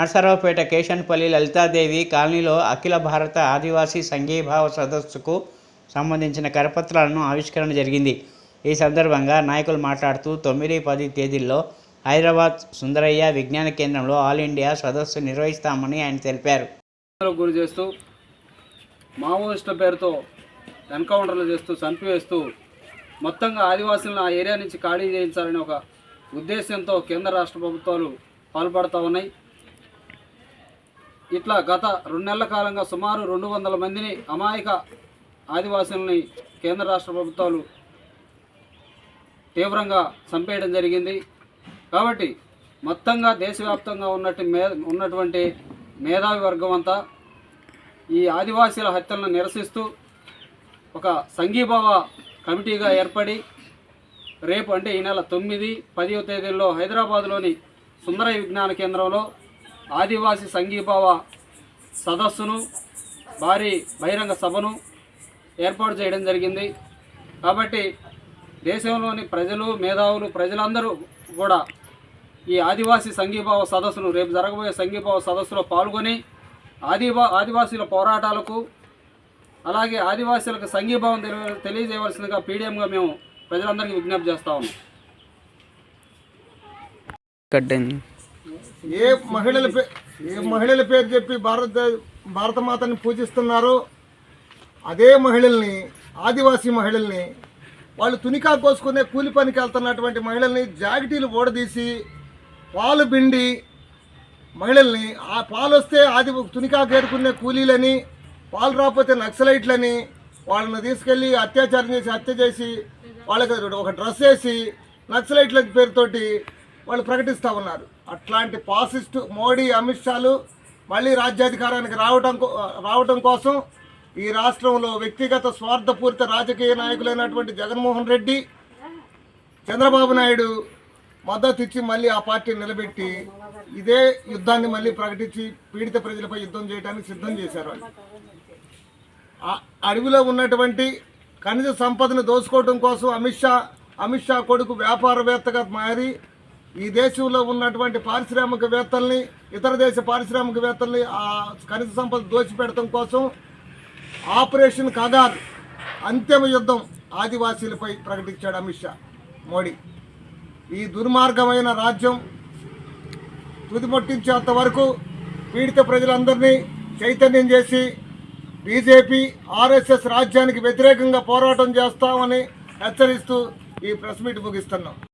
నర్సరావుపేట కేశన్పల్లి లలితాదేవి కాలనీలో అఖిల భారత ఆదివాసీ సంఘీభావ సదస్సుకు సంబంధించిన కరపత్రాలను ఆవిష్కరణ జరిగింది. ఈ సందర్భంగా నాయకులు మాట్లాడుతూ తొమ్మిది పది తేదీల్లో హైదరాబాద్ సుందరయ్య విజ్ఞాన కేంద్రంలో ఆల్ ఇండియా సదస్సు నిర్వహిస్తామని ఆయన తెలిపారు. గురి చేస్తూ మావోయిస్టుల పేరుతో ఎన్కౌంటర్లు చేస్తూ చంపివేస్తూ మొత్తంగా ఆదివాసులను ఆ ఏరియా నుంచి ఖాళీ చేయించాలని ఒక ఉద్దేశంతో కేంద్ర రాష్ట్ర ప్రభుత్వాలు పాల్పడుతూ ఉన్నాయి. ఇట్లా గత రెండు నెలల కాలంగా సుమారు రెండు వందల మందిని అమాయక ఆదివాసులని కేంద్ర రాష్ట్ర ప్రభుత్వాలు తీవ్రంగా చంపేయడం జరిగింది. కాబట్టి మొత్తంగా దేశవ్యాప్తంగా ఉన్నట్టు మే ఉన్నటువంటి మేధావి వర్గం అంతా ఈ ఆదివాసీల హత్యలను నిరసిస్తూ ఒక సంఘీభావ కమిటీగా ఏర్పడి రేపు అంటే ఈ నెల తొమ్మిది పదివ తేదీల్లో హైదరాబాద్లోని సుందరయ్య విజ్ఞాన కేంద్రంలో ఆదివాసి సంఘీభావ సదస్సును భారీ బహిరంగ సభను ఏర్పాటు చేయడం జరిగింది. కాబట్టి దేశంలోని ప్రజలు మేధావులు ప్రజలందరూ కూడా ఈ ఆదివాసీ సంఘీభావ సదస్సును రేపు జరగబోయే సంఘీభావ సదస్సులో పాల్గొని ఆదివా ఆదివాసీల పోరాటాలకు అలాగే ఆదివాసీలకు సంఘీభావం తెలియ తెలియజేయవలసిందిగా పీడిఎంగా మేము ప్రజలందరికీ విజ్ఞప్తి చేస్తా ఉన్నాం. ఏ మహిళల పే ఏ మహిళల పేరు చెప్పి భారత భారతమాతని పూజిస్తున్నారో అదే మహిళల్ని ఆదివాసీ మహిళల్ని వాళ్ళు తునికా కోసుకునే కూలి పనికి వెళ్తున్నటువంటి మహిళల్ని జాగిటీలు ఓడదీసి పాలు పిండి మహిళల్ని ఆ పాలు వస్తే ఆది తునికా కేరుకునే కూలీలని పాలు రాకపోతే నక్సలైట్లని వాళ్ళని తీసుకెళ్ళి అత్యాచారం చేసి హత్య చేసి వాళ్ళకి ఒక డ్రెస్ వేసి నక్సలైట్ల పేరుతోటి వాళ్ళు ప్రకటిస్తూ ఉన్నారు. అట్లాంటి పాసిస్ట్ మోడీ అమిత్ షాలు మళ్ళీ రాజ్యాధికారానికి రావటం కో- రావటం కోసం ఈ రాష్ట్రంలో వ్యక్తిగత స్వార్థపూరిత రాజకీయ నాయకులైనటువంటి జగన్మోహన్ రెడ్డి చంద్రబాబు నాయుడు మద్దతు ఇచ్చి మళ్ళీ ఆ పార్టీని నిలబెట్టి ఇదే యుద్ధాన్ని మళ్ళీ ప్రకటించి పీడిత ప్రజలపై యుద్ధం చేయడానికి సిద్ధం చేశారు వాళ్ళు. అడవిలో ఉన్నటువంటి ఖనిజ సంపదను దోసుకోవడం కోసం అమిత్ షా అమిత్ షా కొడుకు వ్యాపారవేత్తగా మారి ఈ దేశంలో ఉన్నటువంటి పారిశ్రామికవేత్తల్ని ఇతర దేశ పారిశ్రామికవేత్తల్ని ఆ ఖనిజ సంపద దోచిపెడటం కోసం ఆపరేషన్ కగార్ అంతిమ యుద్ధం ఆదివాసీలపై ప్రకటించాడు అమిత్ షా మోడీ. ఈ దుర్మార్గమైన రాజ్యం తుదిమొట్టించేంత వరకు పీడిత ప్రజలందరినీ చైతన్యం చేసి బీజేపీ ఆర్ఎస్ఎస్ రాజ్యానికి వ్యతిరేకంగా పోరాటం చేస్తామని హెచ్చరిస్తూ ఈ ప్రెస్ మీట్ ముగిస్తున్నాం.